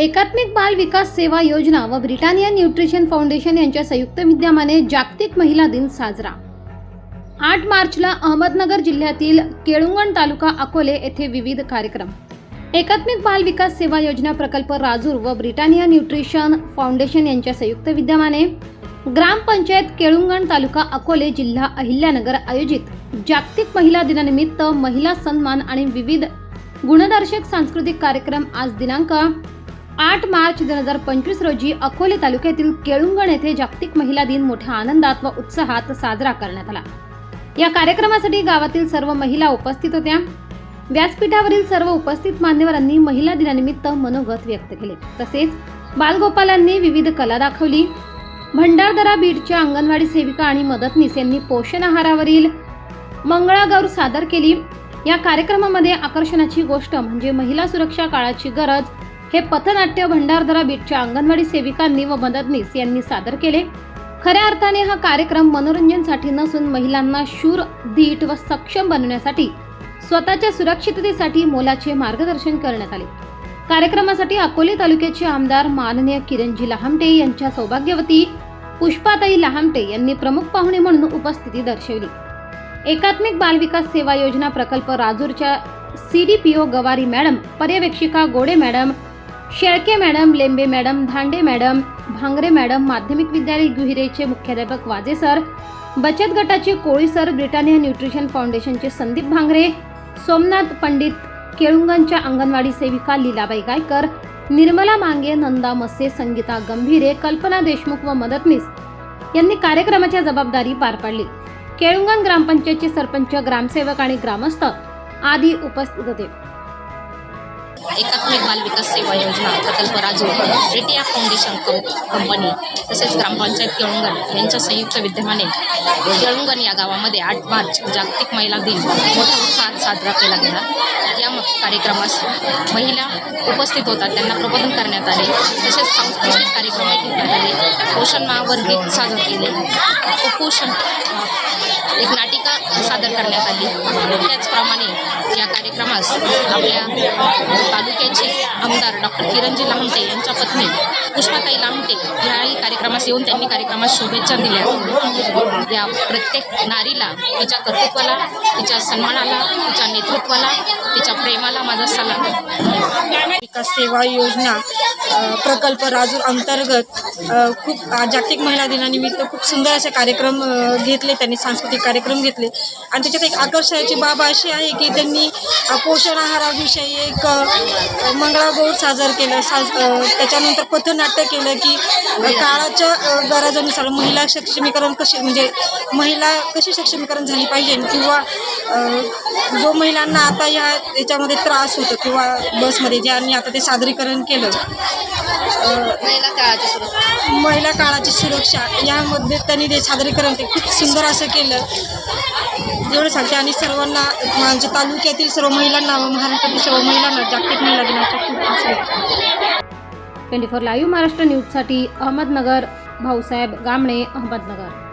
एकात्मिक बाल विकास सेवा योजना व ब्रिटानिया न्यूट्रिशन फाउंडेशन यांच्या संयुक्त विद्यमाने जागतिक महिला दिन साजरा. आठ मार्चला अहमदनगर जिल्ह्यातील केळुंगण तालुका अकोले येथे विविध कार्यक्रम. एकात्मिक बाल विकास सेवा योजना प्रकल्प राजूर व ब्रिटानिया न्यूट्रिशन फाउंडेशन यांच्या संयुक्त विद्यमाने ग्रामपंचायत केळुंगण तालुका अकोले जिल्हा अहिल्यानगर आयोजित जागतिक महिला दिनानिमित्त महिला सन्मान आणि विविध गुणदर्शक सांस्कृतिक कार्यक्रम आज दिनांक आठ मार्च दोन हजार पंचवीस रोजी अकोले तालुक्यातील केळुंगण येथे जागतिक महिला दिन मोठ्या आनंदात व उत्साहात साजरा करण्यात आला. या कार्यक्रमासाठी गावातील सर्व महिला उपस्थित होत्या. व्यासपीठावरील सर्व उपस्थित मान्यवरांनी महिला दिनानिमित्त मनोगत व्यक्त केले. तसेच बालगोपालांनी विविध कला दाखवली. भंडारदरा बीडच्या अंगणवाडी सेविका आणि मदतनीस यांनी पोषण आहारावरील मंगळागौर सादर केली. या कार्यक्रमामध्ये आकर्षणाची गोष्ट म्हणजे महिला सुरक्षा काळाची गरज हे पथनाट्य भंडारदरा बीटच्या अंगणवाडी सेविकांनी व मदतनीस यांनी सादर केले. खऱ्या अर्थाने हा कार्यक्रम मनोरंजनसाठी नसून महिलांना शूर धीट व सक्षम बनवण्यासाठी स्वतःच्या सुरक्षिततेसाठी मोलाचे मार्गदर्शन करण्यात आले. कार्यक्रमासाठी अकोले तालुक्याचे आमदार माननीय किरणजी लहामटे यांच्या सौभाग्यवती पुष्पाताई लहामटे यांनी प्रमुख पाहुणे म्हणून उपस्थिती दर्शवली. एकात्मिक बालविकास सेवा योजना प्रकल्प राजूरच्या C D P O Gawari madam पर्यवेक्षिका Gode madam Shelke madam Lembe madam Dhande madam Bhangare madam माध्यमिक विद्यालय गुहिरेचे मुख्याध्यापक वाजे सर बचत गटाचे कोळी सर ब्रिटानिया न्यूट्रिशन फाउंडेशनचे संदीप भांगरे सोमनाथ पंडित केळुंगणच्या अंगणवाडी सेविका लीलाबाई गायकर निर्मला मांगे नंदा मस्से संगीता गंभीरे कल्पना देशमुख व मदतनीस यांनी कार्यक्रमाच्या जबाबदारी पार पाडली. केळुंगण ग्रामपंचायतचे सरपंच ग्रामसेवक आणि ग्रामस्थ आदी उपस्थित होते. एकात्मिक बालविकास सेवा योजना प्रकल्प राजूर रेटिया फाउंडेशन कंपनी तसेच ग्रामपंचायत केळुंगण यांच्या संयुक्त विद्यमाने केळुंगण या गावामध्ये आठ मार्च जागतिक महिला दिन मोठ्या उत्साहात साजरा केला गेला. या म- कार्यक्रमास महिला उपस्थित होतात त्यांना प्रबोधन करण्यात आले. तसेच सांस्कृतिक कार्यक्रमही घेण्यात आले. पोषण माहावर सादर केले. कुपोषण एक नाटिका सादर करण्यात आली. त्याचप्रमाणे या कार्यक्रमास आपल्या तालुक्याचे आमदार डॉक्टर किरणजी लामटे यांच्या पत्नी पुष्पाताई लामटे याही कार्यक्रमास येऊन त्यांनी कार्यक्रमास शुभेच्छा दिल्या. या प्रत्येक नारीला तिच्या कर्तृत्वाला तिच्या सन्मानाला तिच्या नेतृत्वाला तिच्या प्रेमाला माझा सलाम. विकास सेवा योजना प्रकल्प राजूर अंतर्गत खूप जागतिक महिला दिनानिमित्त खूप सुंदर असे कार्यक्रम घेतले त्यांनी सांस्कृतिक कार्यक्रम घेतले. आणि त्याच्यात एक आकर्षणाची बाब अशी आहे की त्यांनी पोषण आहाराविषयी एक मंगळागौर साजर केलं. साज त्याच्यानंतर पथनाट्य केलं की काळाच्या गरजानुसार महिला सक्षमीकरण कसे म्हणजे महिला कशी सक्षमीकरण झाली पाहिजे? किंवा जो महिलांना आता या याच्यामध्ये त्रास होतो किंवा बसमध्ये ज्यांनी आता ते सादरीकरण केलं महिला काळाची सुरक्षा. महिला काळाची सुरक्षा यामध्ये त्यांनी ते सादरीकरण ते खूप सुंदर असं केलं. एवढं सांगते आणि सर्वांना माझ्या तालुक्यातील सर्व महिलांना व महाराष्ट्रातील सर्व महिलांना जागतिक महिला दिनाच्या खूप ट्वेंटी फोर लाईव्ह महाराष्ट्र न्यूजसाठी अहमदनगर भाऊसाहेब गामणे अहमदनगर.